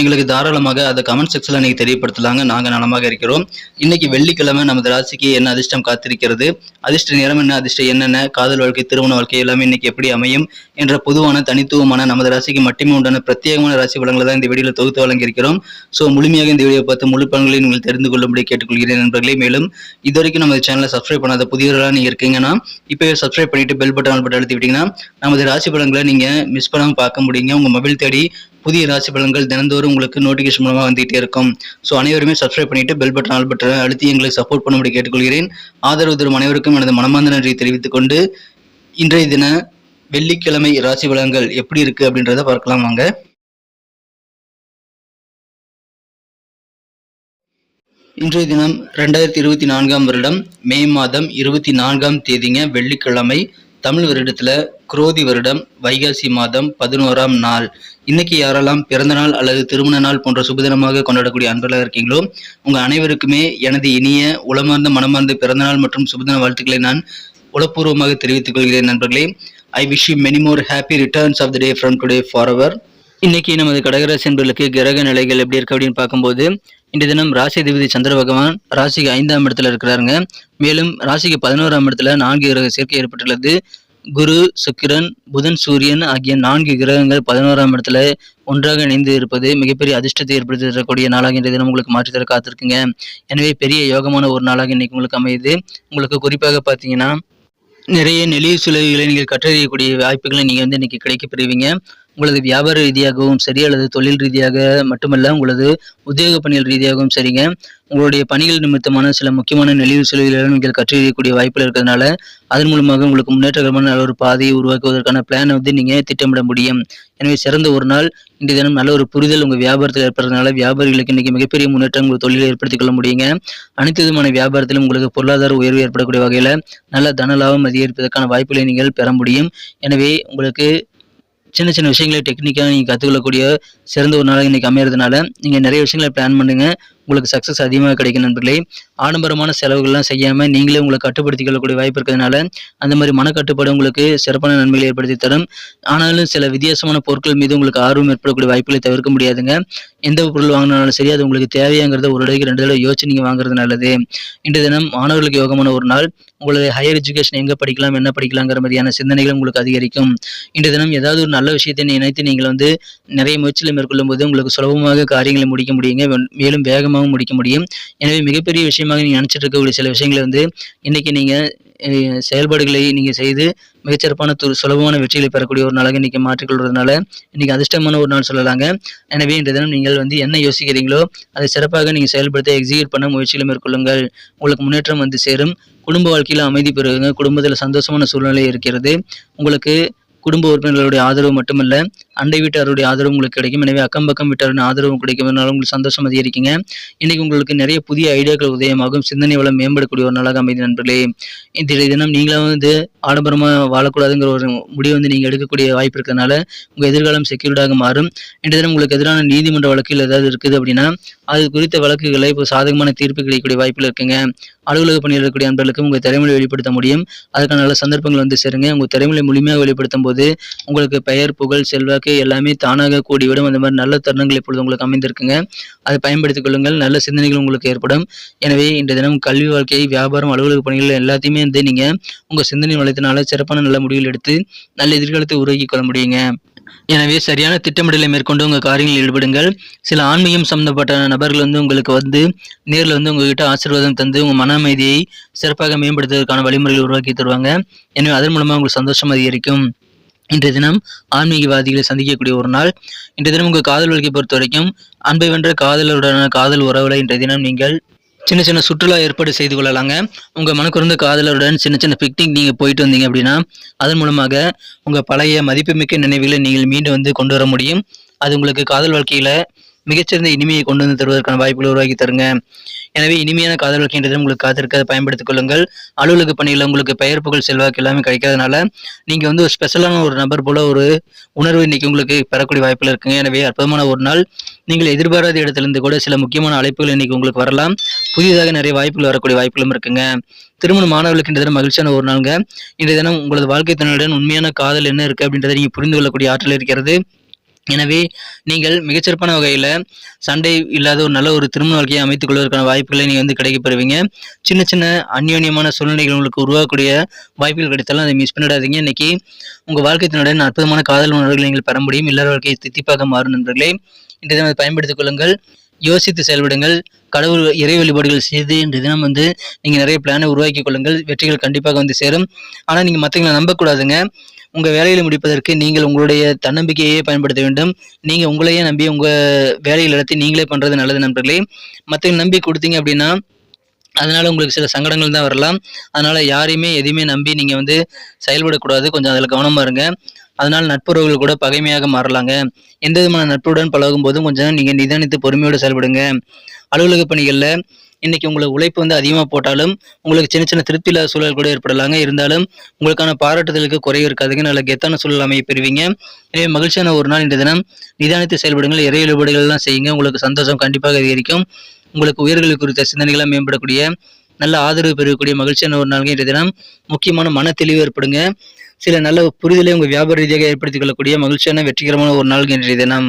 எங்களுக்கு தாராளமாக அதை கமெண்ட் செக்ஷனில் நீங்கள் தெரியப்படுத்தலாங்க. நாங்கள் நலமாக இருக்கிறோம். இன்னைக்கு வெள்ளிக்கிழமை நமது ராசிக்கு என்ன அதிர்ஷ்டம் காத்திருக்கிறது? அதிர்ஷ்ட நேரம் என்ன அதிர்ஷ்டம் என்னென்ன காதல் வாழ்க்கை திருமண வாழ்க்கை எல்லாமே இன்னைக்கு எப்படி அமையும் என்ற பொதுவான தனித்துவமான நமது ராசிக்கு மட்டுமே உண்டான பிரத்யேகமான ராசி பலன்களை தான் இந்த வீடியோவில் தொகுத்து வழங்கியிருக்கிறோம். ஸோ முழுமையாக இந்த வீடியோ பார்த்து முழு பலன்களை நீங்கள் தெரிந்து கொள்ளும்படி கேட்டுக்கொள்கிறேன் நண்பர்களே. மேலும் இது வரைக்கும் நமது சேனலை சப்ஸ்கிரைப் பண்ணாத புதியவர்களாக நீங்கள் இருக்கீங்கன்னா இப்போ சப்ஸ்கிரைப் பண்ணிட்டு பெல் பட்டன் பட்டன் அழுத்தி விட்டீங்கன்னா நமது ராசி பலன்களை நீங்கள் மிஸ் பண்ணாமல் பார்க்க முடியுங்க. உங்கள் மொபைல் தேடி புதிய ராசி பலன்கள் தினந்தோறும் உங்களுக்கு நோட்டிஃபிகேஷன் மூலமாக வந்துகிட்டே இருக்கும். ஸோ அனைவருமே சப்ஸ்கிரைப் பண்ணிட்டு பெல் பட்டன் ஆல் பட்டன் அழுத்தி எங்களுக்கு சப்போர்ட் பண்ணும்படி கேட்டுக்கொள்கிறேன். ஆதரவு தரும் அனைவருக்கும் எனது மனமார்ந்த நன்றியை தெரிவித்துக் கொண்டு இன்றைய தின வெள்ளிக்கிழமை ராசி பலன்கள் எப்படி இருக்கு அப்படின்றத பார்க்கலாம் வாங்க. இன்றைய தினம் ரெண்டாயிரத்தி இருபத்தி நான்காம் வருடம் மே மாதம் இருபத்தி நான்காம் தேதிங்க வெள்ளிக்கிழமை. தமிழ் வருடத்துல குரோதி வருடம் வைகாசி மாதம் பதினோராம் நாள். இன்னைக்கு யாரெல்லாம் பிறந்த நாள் அல்லது திருமண நாள் போன்ற சுபதினமாக கொண்டாடக்கூடிய அன்பர்களாக இருக்கீங்களோ உங்க அனைவருக்குமே எனது இனிய உளமார்ந்த மனமார்ந்த பிறந்த நாள் மற்றும் சுபதின வாழ்த்துக்களை நான் உளப்பூர்வமாக தெரிவித்துக் கொள்கிறேன் நண்பர்களே. I wish you many more happy returns of the day from today for our இன்னைக்கு நமது கடகராசி என்பர்களுக்கு கிரக நிலைகள் எப்படி இருக்கு அப்படின்னு பார்க்கும்போது இன்றைய தினம் ராசி அதிபதி சந்திர பகவான் ராசிக்கு ஐந்தாம் இடத்துல இருக்கிறாருங்க. மேலும் ராசிக்கு பதினோராம் இடத்துல நான்கு கிரக சேர்க்கை ஏற்பட்டுள்ளது. குரு சுக்கிரன் புதன் சூரியன் ஆகிய நான்கு கிரகங்கள் பதினோராம் இடத்துல ஒன்றாக இணைந்து இருப்பது மிகப்பெரிய அதிர்ஷ்டத்தை ஏற்படுத்தி தரக்கூடிய நாளாக இன்றைய தினம் உங்களுக்கு மாற்றித்தர காத்திருக்குங்க. எனவே பெரிய யோகமான ஒரு நாளாக இன்னைக்கு உங்களுக்கு அமையுது. உங்களுக்கு குறிப்பாக பார்த்தீங்கன்னா நிறைய நெளிவு சுழல்களை நீங்கள் கற்றறியக்கூடிய வாய்ப்புகளை நீங்கள் வந்து இன்னைக்கு கிடைக்க பெறுவீங்க. உங்களது வியாபார ரீதியாகவும் சரி அல்லது தொழில் ரீதியாக மட்டுமல்ல உங்களது உத்தியோக பணிகள் ரீதியாகவும் சரிங்க. உங்களுடைய பணிகள் நிமித்தமான சில முக்கியமான நெளிவு செலவுகளை நீங்கள் கற்றறியக்கூடிய வாய்ப்புகள் இருக்கிறதுனால அதன் மூலமாக உங்களுக்கு முன்னேற்றகரமான நல்ல ஒரு பாதையை உருவாக்குவதற்கான பிளானை வந்து நீங்கள் திட்டமிட முடியும். எனவே சிறந்த ஒரு நாள் இன்றைய தினம் நல்ல ஒரு புரிதல் உங்கள் வியாபாரத்தில் ஏற்படுறதுனால வியாபாரிகளுக்கு இன்னைக்கு மிகப்பெரிய முன்னேற்றம் உங்கள் தொழிலை ஏற்படுத்திக் கொள்ள முடியுங்க. அனைத்து விதமான வியாபாரத்திலும் உங்களுக்கு பொருளாதார உயர்வு ஏற்படக்கூடிய வகையில் நல்ல தன லாபம் அதிகரிப்பதற்கான வாய்ப்புகளை நீங்கள் பெற முடியும். எனவே உங்களுக்கு சின்ன சின்ன விஷயங்களை டெக்னிக்காக நீங்கள் கற்றுக்கொள்ளக்கூடிய சிறந்த ஒரு நாளாக இன்றைக்கி அமையிறதுனால நீங்கள் நிறைய விஷயங்களை பிளான் பண்ணுங்கள் உங்களுக்கு சக்ஸஸ் அதிகமாக கிடைக்கும் நண்பர்களே. ஆடம்பரமான செலவுகள்லாம் செய்யாமல் நீங்களே உங்களை கட்டுப்படுத்திக் கொள்ளக்கூடிய வாய்ப்பு இருக்கிறதுனால அந்த மாதிரி மனக்கட்டுப்பாடு உங்களுக்கு சிறப்பான நன்மைகளை ஏற்படுத்தி தரும். ஆனாலும் சில வித்தியாசமான பொருட்கள் மீது உங்களுக்கு ஆர்வம் ஏற்படக்கூடிய வாய்ப்புகளை தவிர்க்க முடியாதுங்க. எந்த பொருள் வாங்கினாலும் சரி அது உங்களுக்கு தேவையாங்கிறத ஒரு தடவைக்கு ரெண்டு தடவை யோசிச்சு நீங்கள் வாங்குறது நல்லது. இன்றைய தினம் மாணவர்களுக்கு யோகமான ஒரு நாள். உங்களுடைய ஹையர் எஜுகேஷன் எங்கே படிக்கலாம் என்ன படிக்கலாங்கிற மாதிரியான சிந்தனைகள் உங்களுக்கு அதிகரிக்கும். இன்றைய தினம் ஏதாவது ஒரு நல்ல விஷயத்தை நினைத்து நீங்கள் வந்து நிறைய முயற்சிகளை மேற்கொள்ளும் போது உங்களுக்கு சுலபமாக காரியங்களை முடிக்க முடியுங்க. மேலும் வேகமாக வேகமாகவும் முடிக்க முடியும். எனவே மிகப்பெரிய விஷயமாக நீங்கள் நினச்சிட்டு இருக்கக்கூடிய சில விஷயங்களை வந்து இன்னைக்கு நீங்கள் செயல்பாடுகளை நீங்கள் செய்து மிகச்சிறப்பான து சுலபமான வெற்றிகளை பெறக்கூடிய ஒரு நாளாக இன்றைக்கி மாற்றிக்கொள்வதனால இன்றைக்கி அதிர்ஷ்டமான ஒரு நாள் சொல்லலாங்க. எனவே இன்றைய தினம் நீங்கள் வந்து என்ன யோசிக்கிறீங்களோ அதை சிறப்பாக நீங்கள் செயல்படுத்த எக்ஸிக்யூட் பண்ண முயற்சிகளை மேற்கொள்ளுங்கள். உங்களுக்கு முன்னேற்றம் வந்து சேரும். குடும்ப வாழ்க்கையில் அமைதி பெறுவீங்க குடும்பத்தில் சந்தோஷமான சூழ்நிலை இருக்கிறது. உங்களுக்கு குடும்ப உறுப்பினர்களுடைய ஆதரவு மட்டுமல்ல அண்டை வீட்டாருடைய ஆதரவு உங்களுக்கு கிடைக்கும். எனவே அக்கம் பக்கம் வீட்டாருடைய ஆதரவு கிடைக்கும்னால உங்களுக்கு சந்தோஷம் அதிகரிக்குங்க. இன்னைக்கு உங்களுக்கு நிறைய புதிய ஐடியாக்கள் உதயமாகும். சிந்தனை வளம் மேம்படக்கூடிய ஒரு நாளாக அமைதி நண்பர்களே. இன்றைய தினம் நீங்களும் வந்து ஆடம்பரமாக வாழக்கூடாதுங்கிற ஒரு முடிவு வந்து நீங்கள் எடுக்கக்கூடிய வாய்ப்பு இருக்கிறதுனால உங்கள் எதிர்காலம் செக்யூர்டாக மாறும். இன்றைய தினம் உங்களுக்கு எதிரான நீதிமன்ற வழக்கில் ஏதாவது இருக்குது அப்படின்னா அது குறித்த வழக்குகளை இப்போ சாதகமான தீர்ப்பு கிடைக்கக்கூடிய வாய்ப்பில் இருக்குங்க. அலுவலக பணியில் இருக்கக்கூடிய அன்பர்களுக்கும் உங்கள் திறமையை வெளிப்படுத்த முடியும். அதுக்கான நல்ல சந்தர்ப்பங்கள் வந்து சேருங்க. உங்கள் திறமையை முழுமையாக வெளிப்படுத்தும் போது உங்களுக்கு பெயர் புகழ் செல்வ வாழ்க்கை எல்லாமே தானாக கூடிவிடும். அந்த மாதிரி நல்ல தருணங்கள் இப்பொழுது உங்களுக்கு அமைந்திருக்குங்க. அதை பயன்படுத்திக் கொள்ளுங்கள். நல்ல சிந்தனைகள் உங்களுக்கு ஏற்படும். எனவே இன்றைய தினம் கல்வி வாழ்க்கை வியாபாரம் அலுவலக பணிகள் எல்லாத்தையுமே வந்து நீங்கள் உங்கள் சிந்தனை வளர்த்தினால சிறப்பான நல்ல முடிவுகள் எடுத்து நல்ல எதிர்காலத்தை உருவாக்கி கொள்ள முடியுங்க. எனவே சரியான திட்டமிடலை மேற்கொண்டு உங்கள் காரியங்களில் ஈடுபடுங்கள். சில ஆன்மீகம் சம்பந்தப்பட்ட நபர்கள் வந்து உங்களுக்கு வந்து நேரில் வந்து உங்ககிட்ட ஆசீர்வாதம் தந்து உங்கள் மன அமைதியை சிறப்பாக மேம்படுத்துவதற்கான வழிமுறைகளை உருவாக்கி தருவாங்க. எனவே அதன் மூலமாக உங்களுக்கு சந்தோஷம் அதிகரிக்கும். இன்றைய தினம் ஆன்மீகவாதிகளை சந்திக்கக்கூடிய ஒரு நாள். இன்றைய தினம் உங்கள் காதல் வாழ்க்கை பொறுத்த வரைக்கும் அன்பை வென்ற காதலருடனான காதல் உறவுல இன்றைய தினம் நீங்கள் சின்ன சின்ன சுற்றுலா ஏற்பாடு செய்து கொள்ளலாங்க. உங்கள் மனக்குறந்த காதலருடன் சின்ன சின்ன பிக்னிக் நீங்கள் போயிட்டு வந்தீங்க அப்படின்னா அதன் மூலமாக உங்கள் பழைய மதிப்புமிக்க நினைவுகளை நீங்கள் மீண்டும் வந்து கொண்டு வர முடியும். அது உங்களுக்கு காதல் வாழ்க்கையில் மிகச்சிறந்த இனிமையை கொண்டு வந்து தருவதற்கான வாய்ப்புகளை உருவாக்கி தருங்க. எனவே இனிமையான காதல் வாழ்க்கைன்றது உங்களுக்கு காத்திருக்க அதை பயன்படுத்திக் கொள்ளுங்கள். அலுவலக பணியில் உங்களுக்கு பெயர் புகழ் செல்வாக்கு எல்லாமே கிடைக்காதனால நீங்க வந்து ஒரு ஸ்பெஷலான ஒரு நபர் போல ஒரு உணர்வு இன்னைக்கு உங்களுக்கு பெறக்கூடிய வாய்ப்புகள் இருக்குங்க. எனவே அற்புதமான ஒரு நாள். நீங்கள் எதிர்பாராத இடத்திலிருந்து கூட சில முக்கியமான அழைப்புகள் இன்னைக்கு உங்களுக்கு வரலாம். புதிதாக நிறைய வாய்ப்புகள் வரக்கூடிய வாய்ப்புகளும் இருக்குங்க. திருமண மாணவர்களுக்கு இந்த தினம் மகிழ்ச்சியான ஒரு நாளுங்க. இன்றைய தினம் உங்களது வாழ்க்கை துணையுடன் உண்மையான காதல் என்ன இருக்கு அப்படின்றத நீங்க புரிந்து கொள்ளக்கூடிய ஆற்றல் இருக்கிறது. எனவே நீங்கள் மிகச்சிறப்பான வகையில் சண்டை இல்லாத ஒரு நல்ல ஒரு திருமண வாழ்க்கையை அமைத்துக் கொள்வதற்கான வாய்ப்புகளை நீங்கள் வந்து கிடைக்கப்பெறுவீங்க சின்ன சின்ன அந்யோன்யமான சூழ்நிலைகள் உங்களுக்கு உருவாக்கக்கூடிய வாய்ப்புகள் கிடைத்தாலும் அதை மிஸ் பண்ணிடாதீங்க. இன்னைக்கு உங்கள் வாழ்க்கையினுடைய அற்புதமான காதல் உணர்வுகளை நீங்கள் பெற முடியும். இல்லாத வாழ்க்கையை தித்திப்பாக மாறும் நண்பர்களே. இன்றைய தினம் அதை பயன்படுத்திக் கொள்ளுங்கள். யோசித்து செயல்படுங்கள். கடவுள் இறை வழிபாடுகள் செய்து இன்றைய தினம் வந்து நீங்கள் நிறைய பிளானை உருவாக்கி கொள்ளுங்கள். வெற்றிகள் கண்டிப்பாக வந்து சேரும். ஆனால் நீங்கள் மற்றவங்களை நம்பக்கூடாதுங்க. உங்கள் வேலையில் முடிப்பதற்கு நீங்கள் உங்களுடைய தன்னம்பிக்கையே பயன்படுத்த வேண்டும். நீங்கள் உங்களையே நம்பி உங்கள் வேலையில் நடத்தி நீங்களே பண்ணுறது நல்லது நண்பர்களே. மற்றவங்க நம்பி கொடுத்தீங்க அப்படின்னா அதனால் உங்களுக்கு சில சங்கடங்கள் தான் வரலாம். அதனால் யாரையுமே எதையுமே நம்பி நீங்கள் வந்து செயல்படக்கூடாது. கொஞ்சம் அதில் கவனமாக இருங்க. அதனால் நட்புறவுகள் கூட பகைமையாக மாறலாங்க. எந்த விதமான நட்புடன் பழகும் போதும் கொஞ்சம் நீங்கள் நிதானித்து பொறுமையோடு செயல்படுங்க. அலுவலக பணிகளில் இன்னைக்கு உங்களுக்கு உழைப்பு வந்து அதிகமாக போட்டாலும் உங்களுக்கு சின்ன சின்ன திருப்தி இல்லாத சூழல் கூட ஏற்படலாங்க. இருந்தாலும் உங்களுக்கான பாராட்டுதலுக்கு குறைவு இருக்காதுங்க. நல்ல கெத்தான சூழல் அமைய பெறுவீங்க. எனவே மகிழ்ச்சியான ஒரு நாள் இந்த தினம். நிதானித்து செயல்படுங்கள். இறை வழிபாடுகள்லாம் செய்யுங்க. உங்களுக்கு சந்தோஷம் கண்டிப்பாக அதிகரிக்கும். உங்களுக்கு உயர்கள் குறித்த சிந்தனைகளாக மேம்படக்கூடிய நல்ல ஆதரவு பெறக்கூடிய மகிழ்ச்சியான ஒரு நாள்ங்க இன்றைய தினம். முக்கியமான மன தெளிவு ஏற்படுங்க. சில நல்ல புரிதலை உங்கள் வியாபார ரீதியாக ஏற்படுத்திக் கொள்ளக்கூடிய மகிழ்ச்சியான வெற்றிகரமான ஒரு நாள் இன்றைய தினம்.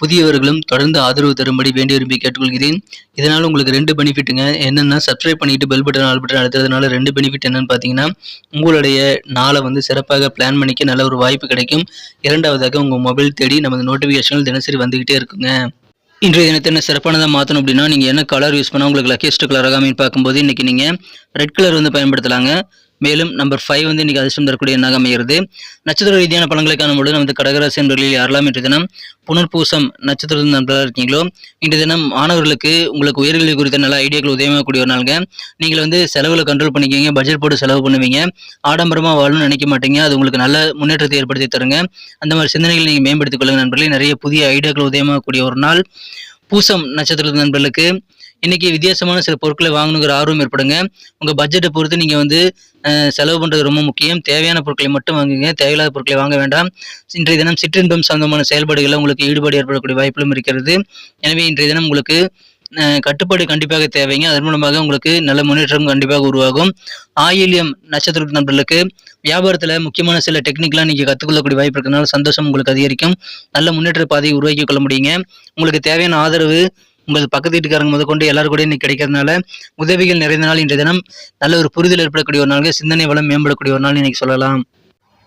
புதியவர்களும் தொடர்ந்து ஆதரவு தரும்படி வேண்டி விரும்பி கேட்டுக்கொள்கிறேன். இதனால் உங்களுக்கு ரெண்டு பெனிஃபிட்டுங்க என்னென்னா சப்ஸ்கிரைப் பண்ணிவிட்டு பெல் பட்டன் ஆல் பட்டன் அழுத்துறதுனால ரெண்டு பெனிஃபிட் என்னென்னு பார்த்தீங்கன்னா உங்களுடைய நாளை வந்து சிறப்பாக பிளான் பண்ணிக்க நல்ல ஒரு வாய்ப்பு கிடைக்கும். இரண்டாவதாக உங்கள் மொபைல் தேடி நமது நோட்டிஃபிகேஷன்கள் தினசரி வந்துக்கிட்டே இருக்குங்க. இன்றைய தினத்தை என்ன சிறப்பானதாக மாற்றணும் அப்படின்னா நீங்கள் என்ன கலர் யூஸ் பண்ணால் உங்களுக்கு லக்கியஸ்ட் கலராக அமைன்னு பார்க்கும்போது இன்றைக்கி நீங்கள் ரெட் கலர் வந்து பயன்படுத்தலாங்க. மேலும் நம்பர் ஃபைவ் வந்து இன்றைக்கி அதிர்ஷ்டம் தரக்கூடிய எண்ணாக அமைகிறது. நட்சத்திர ரீதியான பலன்களை காணும்போது நமது கடகராசி என்பர்களில் யாரெல்லாம் இன்றைய தினம் புனர்பூசம் நட்சத்திர நண்பர்களாக இருக்கீங்களோ இன்றைய தினம் மாணவர்களுக்கு உங்களுக்கு உயர்கல்வி குறித்த நல்ல ஐடியாக்கள் உதயமாகக்கூடிய ஒரு நாளுங்க. நீங்கள் வந்து செலவில் கண்ட்ரோல் பண்ணிக்கிங்க பட்ஜெட் போட்டு செலவு பண்ணுவீங்க. ஆடம்பரமாக வாழணும்னு நினைக்க மாட்டீங்க. அது உங்களுக்கு நல்ல முன்னேற்றத்தை ஏற்படுத்தி தருங்க. அந்த மாதிரி சிந்தனைகளை நீங்கள் மேம்படுத்திக் கொள்ளுங்க நண்பர்களே. நிறைய புதிய ஐடியாக்கள் உதயமாகக்கூடிய ஒரு நாள். பூசம் நட்சத்திர நண்பர்களுக்கு இன்னைக்கு வித்தியாசமான சில பொருட்களை வாங்கணுங்கிற ஆர்வம் ஏற்படுங்க. உங்கள் பட்ஜெட்டை பொறுத்து நீங்கள் வந்து செலவு பண்ணுறது ரொம்ப முக்கியம். தேவையான பொருட்களை மட்டும் வாங்குங்க. தேவையில்லாத பொருட்களை வாங்க வேண்டாம். இன்றைய தினம் சிற்றின்பம் சம்பந்தமான செயல்பாடுகளில் உங்களுக்கு ஈடுபாடு ஏற்படக்கூடிய வாய்ப்புகளும் இருக்கிறது. எனவே இன்றைய தினம் உங்களுக்கு கட்டுப்பாடு கண்டிப்பாக தேவைங்க. அதன் மூலமாக உங்களுக்கு நல்ல முன்னேற்றம் கண்டிப்பாக உருவாகும். ஆயில்யம் நட்சத்திர நண்பர்களுக்கு வியாபாரத்தில் முக்கியமான சில டெக்னிக்லாம் நீங்கள் கற்றுக்கொள்ளக்கூடிய வாய்ப்பு இருக்கிறதுனால சந்தோஷம் உங்களுக்கு அதிகரிக்கும். நல்ல முன்னேற்ற பாதையை உருவாக்கி கொள்ள முடியுங்க. உங்களுக்கு தேவையான ஆதரவு உங்கள் பக்கத்து வீட்டுக்காரங்க முத கொண்டு எல்லாரும் கூட இன்னைக்கு கிடைக்கிறதுனால உதவிகள் நிறைந்த நாள் இன்றைய தினம். நல்ல ஒரு புரிதல் ஏற்படக்கூடிய ஒரு நாள் சிந்தனை வளம் மேம்படக்கூடிய ஒரு நாள் இன்னைக்கு சொல்லலாம்.